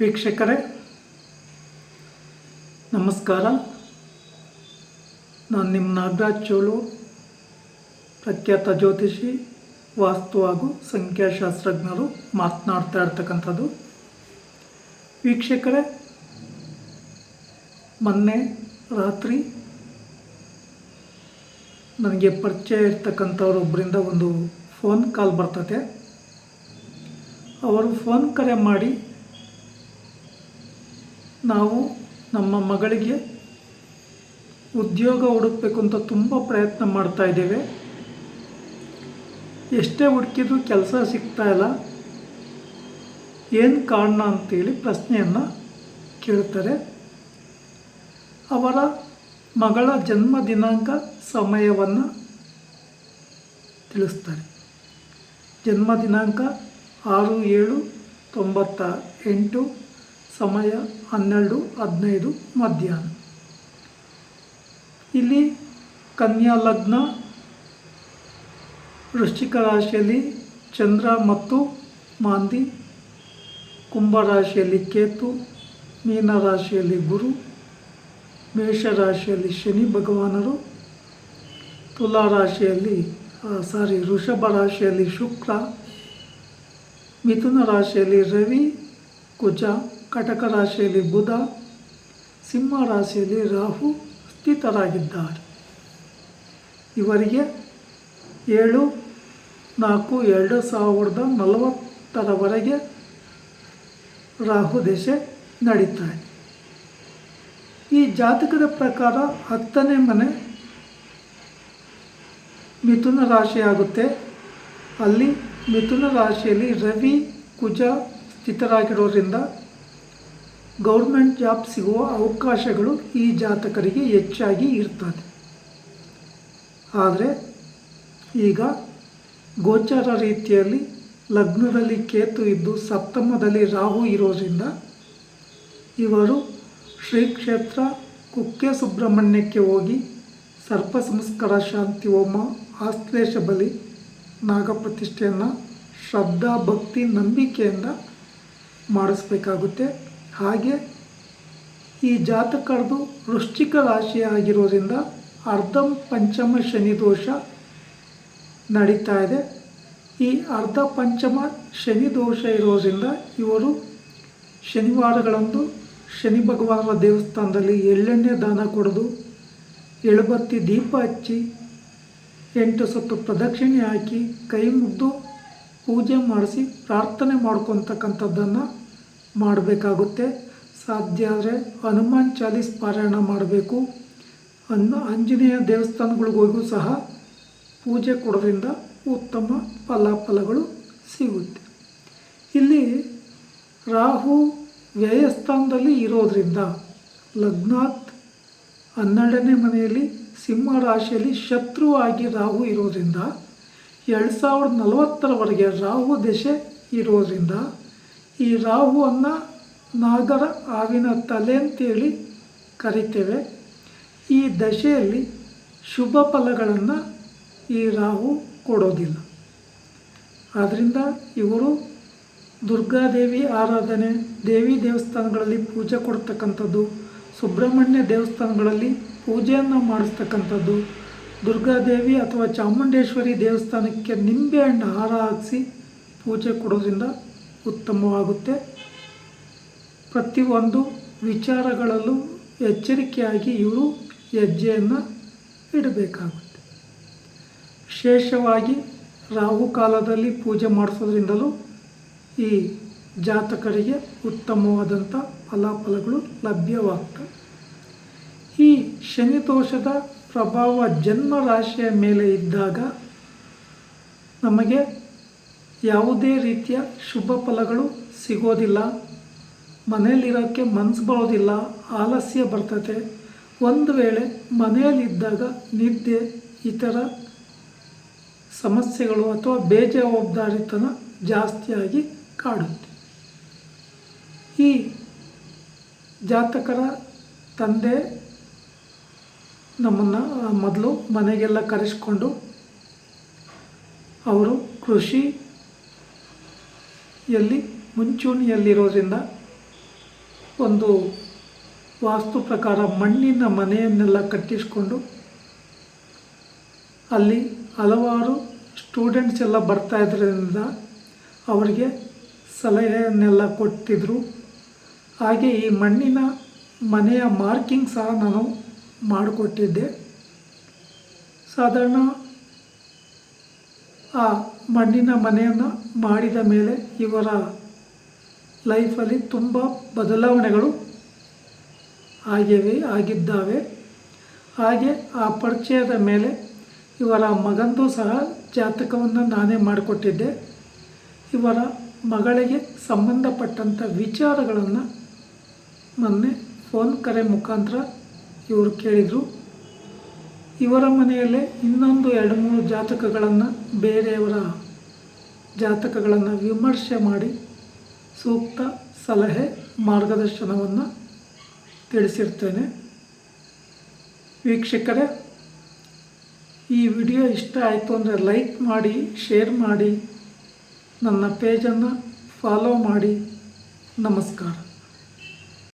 ವೀಕ್ಷಕರೇ, ನಮಸ್ಕಾರ. ನಾನು ನಿಮ್ಮ ನಾಗರಾಜ್ ಚೋಳು, ಪ್ರಖ್ಯಾತ ಜ್ಯೋತಿಷಿ, ವಾಸ್ತು ಹಾಗೂ ಸಂಖ್ಯಾಶಾಸ್ತ್ರಜ್ಞರು ಮಾತನಾಡ್ತಾ ಇರ್ತಕ್ಕಂಥದ್ದು. ವೀಕ್ಷಕರೇ, ಮೊನ್ನೆ ರಾತ್ರಿ ನನಗೆ ಪರಿಚಯ ಇರ್ತಕ್ಕಂಥವ್ರೊಬ್ಬರಿಂದ ಒಂದು ಫೋನ್ ಕಾಲ್ ಬರ್ತದೆ. ಅವರು ಫೋನ್ ಕರೆ ಮಾಡಿ ನಾವು ನಮ್ಮ ಮಗಳಿಗೆ ಉದ್ಯೋಗ ಹುಡುಕಬೇಕು ಅಂತ ತುಂಬ ಪ್ರಯತ್ನ ಮಾಡ್ತಾ ಇದ್ದೇವೆ. ಎಷ್ಟೇ ಹುಡುಕಿದ್ರೂ ಕೆಲಸ ಸಿಗ್ತಾ ಇಲ್ಲ. ಏನು ಕಾರಣ ಅಂತೇಳಿ ಪ್ರಶ್ನೆಯನ್ನು ಕೇಳ್ತಾರೆ. ಅವರ ಮಗಳ ಜನ್ಮ ದಿನಾಂಕ ಸಮಯವನ್ನು ತಿಳಿಸ್ತಾರೆ. ಜನ್ಮ ದಿನಾಂಕ ಆರು ಏಳು ತೊಂಬತ್ತ ಎಂಟು ಸಮಯ ಹನ್ನೆರಡು, ಹದಿನೈದು, ಮಧ್ಯಾಹ್ನ. ಇಲ್ಲಿ ಕನ್ಯಾ ಲಗ್ನ, ವೃಶ್ಚಿಕ ರಾಶಿಯಲ್ಲಿ ಚಂದ್ರ ಮತ್ತು ಮಾಂದಿ, ಕುಂಭ ರಾಶಿಯಲ್ಲಿ ಕೇತು, ಮೀನ ರಾಶಿಯಲ್ಲಿ ಗುರು, ಮೇಷ ರಾಶಿಯಲ್ಲಿ ಶನಿ ಭಗವಾನರು, ತುಲಾ ರಾಶಿಯಲ್ಲಿ ಸಾರಿ ವೃಷಭ ರಾಶಿಯಲ್ಲಿ ಶುಕ್ರ, ಮಿಥುನ ರಾಶಿಯಲ್ಲಿ ರವಿ, ಕುಜ ಕಟಕ ರಾಶಿಯಲ್ಲಿ ಬುಧ ಸಿಂಹ ರಾಶಿಯಲ್ಲಿ ರಾಹು ಸ್ಥಿತರಾಗಿದ್ದಾರೆ. ಇವರಿಗೆ ಏಳು, ನಾಲ್ಕು, ಎರಡು ಸಾವಿರದ ನಲವತ್ತರವರೆಗೆ ರಾಹು ದಶೆ ನಡೀತಾ ಈ ಜಾತಕದ ಪ್ರಕಾರ ಹತ್ತನೇ ಮನೆ ಮಿಥುನ ರಾಶಿಯಾಗುತ್ತೆ. ಅಲ್ಲಿ ಮಿಥುನ ರಾಶಿಯಲ್ಲಿ ರವಿ, ಕುಜ ಸ್ಥಿತರಾಗಿರೋದ್ರಿಂದ ಗೌರ್ಮೆಂಟ್ ಜಾಬ್ ಸಿಗುವ ಅವಕಾಶಗಳು ಈ ಜಾತಕರಿಗೆ ಹೆಚ್ಚಾಗಿ ಇರ್ತದೆ. ಆದರೆ ಈಗ ಗೋಚರ ರೀತಿಯಲ್ಲಿ ಲಗ್ನದಲ್ಲಿ ಕೇತು ಇದ್ದು ಸಪ್ತಮದಲ್ಲಿ ರಾಹು ಇರೋದ್ರಿಂದ ಇವರು ಶ್ರೀ ಕ್ಷೇತ್ರ ಕುಕ್ಕೆ ಸುಬ್ರಹ್ಮಣ್ಯಕ್ಕೆ ಹೋಗಿ ಸರ್ಪ ಸಂಸ್ಕಾರ ಶಾಂತಿ ಹೋಮ ಆಶ್ಲೇಷ ಬಲಿ ನಾಗಪ್ರತಿಷ್ಠೆಯನ್ನು ಶ್ರದ್ಧಾ ಭಕ್ತಿ ನಂಬಿಕೆಯಿಂದ ಮಾಡಿಸ್ಬೇಕಾಗುತ್ತೆ. ಹಾಗೆ ಈ ಜಾತಕರದು ವೃಶ್ಚಿಕ ರಾಶಿ ಆಗಿರೋದ್ರಿಂದ ಅರ್ಧ ಪಂಚಮ ಶನಿ ದೋಷ ನಡೀತಾ ಇದೆ. ಈ ಅರ್ಧ ಪಂಚಮ ಶನಿ ದೋಷ ಇರೋದ್ರಿಂದ ಇವರು ಶನಿವಾರಗಳಂದು ಶನಿ ಭಗವಾನರ ದೇವಸ್ಥಾನದಲ್ಲಿ ಎಳ್ಳೆಣ್ಣೆ ದಾನ ಕೊಡೋದು, ಎಳುಬತ್ತಿ ದೀಪ ಹಚ್ಚಿ, ಎಂಟು ಸುತ್ತು ಪ್ರದಕ್ಷಿಣೆ ಹಾಕಿ, ಕೈ ಮುಗ್ದು ಪೂಜೆ ಮಾಡಿಸಿ, ಪ್ರಾರ್ಥನೆ ಮಾಡ್ಕೊತಕ್ಕಂಥದ್ದನ್ನು ಮಾಡಬೇಕಾಗುತ್ತೆ. ಸಾಧ್ಯ ಆದರೆ ಹನುಮಾನ್ ಚಾಲೀಸ್ ಪಾರಾಯಣ ಮಾಡಬೇಕು. ಅನ್ನು ಆಂಜನೇಯ ದೇವಸ್ಥಾನಗಳಿಗೋಗೂ ಸಹ ಪೂಜೆ ಕೊಡೋದ್ರಿಂದ ಉತ್ತಮ ಫಲಾಫಲಗಳು ಸಿಗುತ್ತೆ. ಇಲ್ಲಿ ರಾಹು ವ್ಯಯಸ್ಥಾನದಲ್ಲಿ ಇರೋದರಿಂದ ಲಗ್ನಾತ್ ಹನ್ನೆರಡನೇ ಮನೆಯಲ್ಲಿ ಸಿಂಹ ರಾಶಿಯಲ್ಲಿ ಶತ್ರುವಾಗಿ ರಾಹು ಇರೋದರಿಂದ ಎರಡು ಸಾವಿರದ ನಲವತ್ತರವರೆಗೆ ರಾಹು ದಶೆ ಇರೋದ್ರಿಂದ ಈ ರಾಹುವನ್ನು ನಾಗರ ಹಾವಿನ ತಲೆ ಅಂತೇಳಿ ಕರಿತೇವೆ. ಈ ದಶೆಯಲ್ಲಿ ಶುಭ ಫಲಗಳನ್ನು ಈ ರಾಹು ಕೊಡೋದಿಲ್ಲ. ಆದ್ದರಿಂದ ಇವರು ದುರ್ಗಾದೇವಿ ಆರಾಧನೆ, ದೇವಿ ದೇವಸ್ಥಾನಗಳಲ್ಲಿ ಪೂಜೆ ಕೊಡ್ತಕ್ಕಂಥದ್ದು, ಸುಬ್ರಹ್ಮಣ್ಯ ದೇವಸ್ಥಾನಗಳಲ್ಲಿ ಪೂಜೆಯನ್ನು ಮಾಡಿಸ್ತಕ್ಕಂಥದ್ದು, ದುರ್ಗಾದೇವಿ ಅಥವಾ ಚಾಮುಂಡೇಶ್ವರಿ ದೇವಸ್ಥಾನಕ್ಕೆ ನಿಂಬೆಹಣ್ಣು ಹಾರ ಹಾಕಿಸಿ ಪೂಜೆ ಕೊಡೋದ್ರಿಂದ ಉತ್ತಮವಾಗುತ್ತೆ. ಪ್ರತಿಯೊಂದು ವಿಚಾರಗಳಲ್ಲೂ ಎಚ್ಚರಿಕೆಯಾಗಿ ಇವರು ಹೆಜ್ಜೆಯನ್ನು ಇಡಬೇಕಾಗುತ್ತೆ. ವಿಶೇಷವಾಗಿ ರಾಹು ಕಾಲದಲ್ಲಿ ಪೂಜೆ ಮಾಡಿಸೋದ್ರಿಂದಲೂ ಈ ಜಾತಕರಿಗೆ ಉತ್ತಮವಾದಂಥ ಫಲಾಫಲಗಳು ಲಭ್ಯವಾಗ್ತವೆ. ಈ ಶನಿದೋಷದ ಪ್ರಭಾವ ಜನ್ಮ ರಾಶಿಯ ಮೇಲೆ ಇದ್ದಾಗ ನಮಗೆ ಯಾವುದೇ ರೀತಿಯ ಶುಭ ಫಲಗಳು ಸಿಗೋದಿಲ್ಲ. ಮನೆಯಲ್ಲಿರೋಕ್ಕೆ ಮನಸ್ಸು ಬರೋದಿಲ್ಲ, ಆಲಸ್ಯ ಬರ್ತದೆ. ಒಂದು ವೇಳೆ ಮನೆಯಲ್ಲಿದ್ದಾಗ ನಿದ್ದೆ ಥರ ಸಮಸ್ಯೆಗಳು ಅಥವಾ ಬೇಜವಾಬ್ದಾರಿತನ ಜಾಸ್ತಿಯಾಗಿ ಕಾಡುತ್ತೆ. ಈ ಜಾತಕರ ತಂದೆ ನಮ್ಮನ್ನು ಮೊದಲು ಮನೆಗೆಲ್ಲ ಕರೆಸ್ಕೊಂಡು ಅವರು ಕೃಷಿಯಲ್ಲಿ ಮುಂಚೂಣಿಯಲ್ಲಿರೋದ್ರಿಂದ ಒಂದು ವಾಸ್ತು ಪ್ರಕಾರ ಮಣ್ಣಿನ ಮನೆಯನ್ನೆಲ್ಲ ಕಟ್ಟಿಸಿಕೊಂಡು ಅಲ್ಲಿ ಹಲವಾರು ಸ್ಟೂಡೆಂಟ್ಸ್ ಎಲ್ಲ ಬರ್ತಾ ಇದ್ರಿಂದ ಅವರಿಗೆ ಸಲಹೆಯನ್ನೆಲ್ಲ ಕೊಟ್ಟಿದ್ದರು ಹಾಗೆ ಈ ಮಣ್ಣಿನ ಮನೆಯ ಮಾರ್ಕಿಂಗ್ ಸಹ ನಾನು ಮಾಡಿಕೊಟ್ಟಿದ್ದೆ. ಸಾಧಾರಣ ಆ ಮಣ್ಣಿನ ಮನೆಯನ್ನು ಮಾಡಿದ ಮೇಲೆ ಇವರ ಲೈಫಲ್ಲಿ ತುಂಬ ಬದಲಾವಣೆಗಳು ಆಗಿವೆ, ಆಗಿದ್ದಾವೆ. ಹಾಗೆ ಆ ಪರಿಚಯದ ಮೇಲೆ ಇವರ ಮಗಂದು ಸಹ ಜಾತಕವನ್ನು ನಾನೇ ಮಾಡಿಕೊಟ್ಟಿದ್ದೆ. ಇವರ ಮಗಳಿಗೆ ಸಂಬಂಧಪಟ್ಟಂಥ ವಿಚಾರಗಳನ್ನು ಮೊನ್ನೆ ಫೋನ್ ಕರೆ ಮುಖಾಂತರ ಇವರು ಕೇಳಿದರು. ಇವರ ಮನೆಯಲ್ಲೇ ಇನ್ನೊಂದು ಎರಡು ಮೂರು ಜಾತಕಗಳನ್ನು ಬೇರೆಯವರ ಜಾತಕಗಳನ್ನು ವಿಮರ್ಶೆ ಮಾಡಿ ಸೂಕ್ತ ಸಲಹೆ ಮಾರ್ಗದರ್ಶನವನ್ನು ತಿಳಿಸಿರ್ತೇನೆ. ವೀಕ್ಷಕರೇ, ಈ ವಿಡಿಯೋ ಇಷ್ಟ ಆಯಿತು ಅಂದರೆ ಲೈಕ್ ಮಾಡಿ, ಶೇರ್ ಮಾಡಿ, ನನ್ನ ಪೇಜನ್ನು ಫಾಲೋ ಮಾಡಿ. ನಮಸ್ಕಾರ.